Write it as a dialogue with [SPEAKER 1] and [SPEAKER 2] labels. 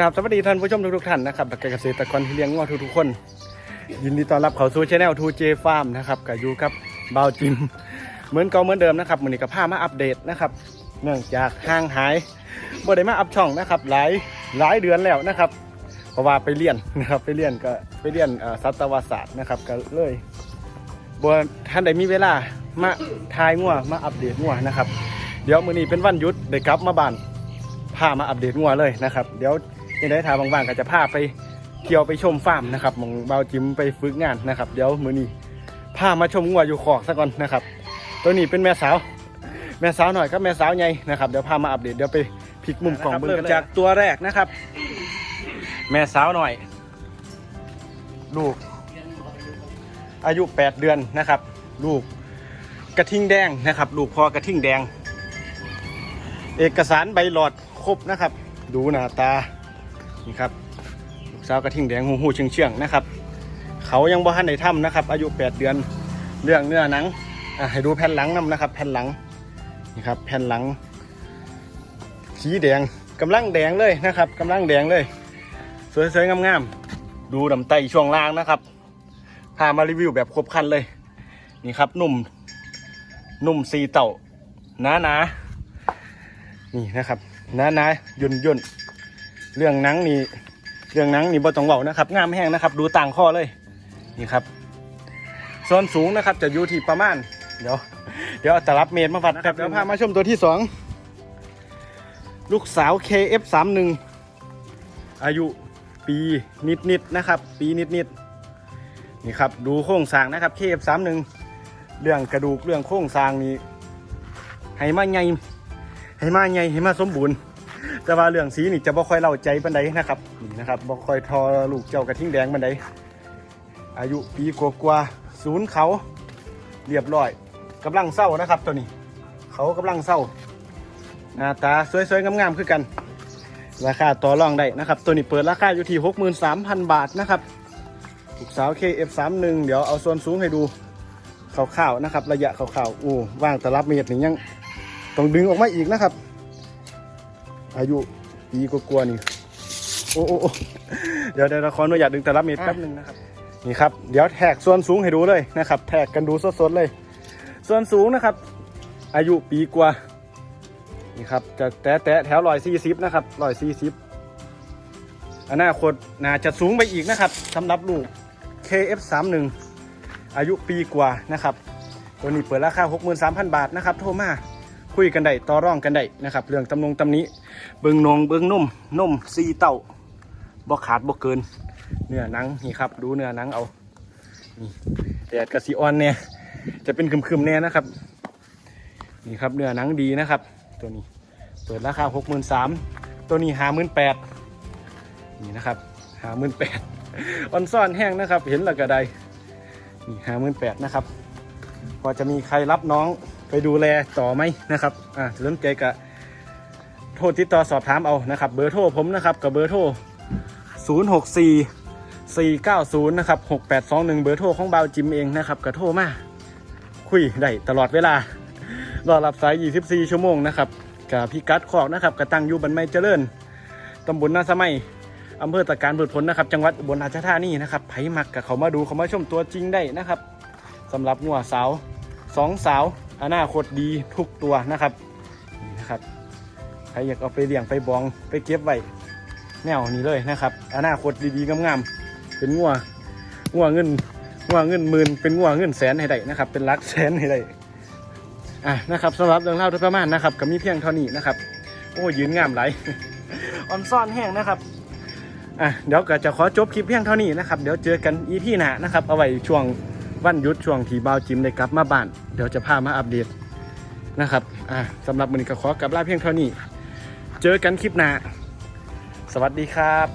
[SPEAKER 1] ครับสวัสดีท่านผู้ชมทุกๆท่านนะครับและเกษตรกรที่เลี้ยงงัวทุกๆคน ยินดีต้อนรับเข้าสู่ช anel 2J Farm นะครับกับยู่กับบ่าวจิมเหมือนเก่าเหมือนเดิมนะครับมือนี้กับผ้ามาอัปเดตนะครับ เนื่องจากห่างหายบ่ได้มาอัพช่องนะครับหลายหลายเดือนแล้วนะครับเพราะว่าไปเรียนนะครับไปเรียนก็ไปเรียนสัตวศาสตร์นะครับก็เลยบ่ท่านใดมีเวลามาทายงัวมาอัปเดตงัวนะครับ เดี๋ยวมือนี้เป็นวันหยุดได้กลับมาบ้านพามาอัปเดตงัวเลยนะครับ เดี๋ยว ยังได้ทาบางๆก็จะพาไปเที่ยวไปชมฟาร์มนะครับมองเบาจิ้มไปฝึกงานนะครับ เดี๋ยวมื้อนี้พามาชมงัวอยู่คอกซะก่อนนะครับ ตัวนี้เป็นแม่สาว แม่สาวหน่อยก็แม่สาวใหญ่นะครับเดี๋ยวพามาอัปเดตเดี๋ยวไปพลิกมุมกล่องเบิ่งกันจากตัวแรกนะครับ แม่สาวหน่อย ลูก อายุ 8 เดือนนะครับ ลูกกระทิงแดงนะครับ ลูกพอกระทิงแดง เอกสารใบหลอดครบนะครับ ดูหน้าตา นี่ครับลูกสาวกระทิงแดงหูหูเชียงเชียงนะครับ เขายังบ่ทันได้ทำนะครับ อายุ 8 เดือนเรื่องเนื้อหนังให้ดูแผ่นหลังนํนะครับ แผ่นหลังนี่ครับแผ่นหลังสีแดงกำลังแดงเลยนะครับกำลังแดงเลย สวยๆงามๆดูลำไตช่วงล่างนะครับพามารีวิวแบบครบครันเลย นี่ครับนุ่มนุ่มสีเต่าหนาหนาๆนี่นะครับนานาย่นย่น เรื่องหนังนี่เรื่องหนังนี่บ่ต้องเว้านะครับงามแห้งนะครับ ดูต่างข้อเลยนี่ครับส่วนสูงนะครับจะอยู่ที่ประมาณ เดี๋ยว เดี๋ยวเอาตลับเมตรมาวัดครับเดี๋ยวพามาชมตัวที่สองลูกสาว KF31 อายุปีนิดๆนะครับ ปีนิดๆนี่ครับดูโครงสร้างนะครับ KF31 เรื่องกระดูกเรื่องโครงสร้างนี่ให้มาใหญ่ให้มาใหญ่ให้มาสมบูรณ์ แต่ว่าเรื่องสีนี่จะบ่ค่อยเล่าใจปานใดนะครับนี่นะครับบ่ค่อยทอลูกเจ้ากระทิงแดงปานใดอายุปีกว่าๆศูนย์เขาเรียบร้อยกำลังเศร้านะครับตัวนี้ เขากำลังเศร้าหน้าตาสวยๆงามๆคือกัน ราคาต่อรองได้นะครับ ตัวนี้เปิดราคาอยู่ที่63,000 บาทนะครับลูกสาว KF31 เดี๋ยวเอาส่วนสูงให้ดูคร่าวๆนะครับ ระยะคร่าวๆอู้ว่างแตลับเมตรนี่ยังต้องดึงออกมาอีกนะครับ อายุปีกว่าๆนี่โอ้โอ้โอ้เดี๋ยวเดี๋ยวเราขออนุญาตดึงแต่ละเมตรแป๊บหนึงนะครับนี่ครับเดี๋ยวแท็กส่วนสูงให้ดูเลยนะครับ แท็กกันดูสดๆเลย ส่วนสูงนะครับ อายุปีกว่านี่ครับจะแตะแตะแถวลอยสี่สิบนะครับลอยสี่สิบอนาคตน่าจะสูงไปอีกนะครับสำหรับลูก KF31 อายุปีกว่านะครับ ตัวนี้เปิดราคา 63,000 บาทนะครับ โทรมา คุยกันได้ต่อรองกันได้นะครับ เรื่องตำนงตำนี้เบิงนงเบิงนุ่มนุ่มซีเต้าบ่ขาดบ่เกิน เนื้อหนังนี่ครับ ดูเนื้อหนังเอานี่แดดกระสีออนเนี่ยจะเป็นคึมๆเนี่ยนะครับ นี่ครับเนื้อหนังดีนะครับ ตัวนี้เปิดราคา63,000ตัวนี้58,000นี่นะครับ58,000ออนซ่อนแห้งนะครับ เห็นแล้วก็ได้นี่58,000นะครับ พอจะมีใครรับน้องไปดูแลต่อไหมนะครับอ่าสนใจกกะโทรติดต่อสอบถามเอานะครับ เบอร์โทรผมนะครับกับเบอร์โทร 064 490นะครับ6821 เบอร์โทรของบาวจิมเองนะครับก็โทรมาคุยได้ตลอดเวลารอรับสาย 24 ชั่วโมงนะครับกับพี่กัดขอกนะครับกระตั้งอยู่บันไม้เจริญตำบลนาสมัยอำเภอตะการพืชผลนะครับ จังหวัดอุบลราชธานีนะครับไผ่หมักกับเขามาดูเขามาชมตัวจริงได้นะครับ สำหรับงัวสาวสองสาวอนาคตดีทุกตัวนะครับนี่นะครับใครอยากเอาไปเลี้ยงไปบองไปเก็บไว้แนวนี้เลยนะครับ อนาคตดีๆงามๆเป็นงัวงัวเงินงัวเงินหมื่นเป็นงัวเงินแสนให้ได้นะครับ เป็นลักแสนให้ได้อะนะครับสำหรับเรื่องเล่าโดยประมาณนะครับก็มีเพียงเท่านี้นะครับ โอ้ยืนงามไหลออนซ่อนแห้งนะครับอะเดี๋ยวก็จะขอจบคลิปเพียงเท่านี้นะครับ เดี๋ยวเจอกันอีพีหน้านะครับ เอาไว้ช่วง วันหยุดช่วงที่บ่าวจิมได้กลับมาบ้าน เดี๋ยวจะพามาอัปเดตนะครับอ่าสำหรับวันนี้ก็ขอกลับลาเพียงเท่านี้ เจอกันคลิปหน้า สวัสดีครับ